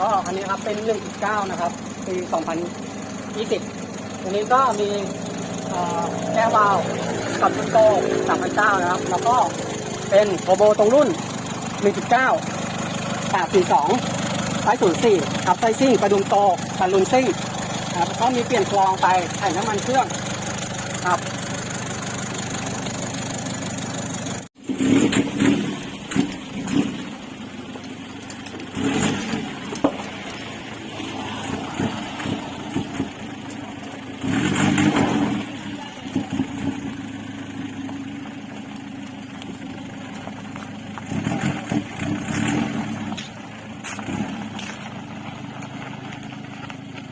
ก็อันนี้ครับเป็น1.9นะครับปี2020ตัวนี้ก็มีเอ่อแก้วาล์วกับจุดโต3,900นะครับ แล้วก็เป็นโทโบตรงรุ่น 1.9 842ไซส์04ครับไซซิ่งกระดุมโตกันลุนซิ่งครับแล้วก็มีเปลี่ยนกรองไปถ่น้ำมันเครื่องครับ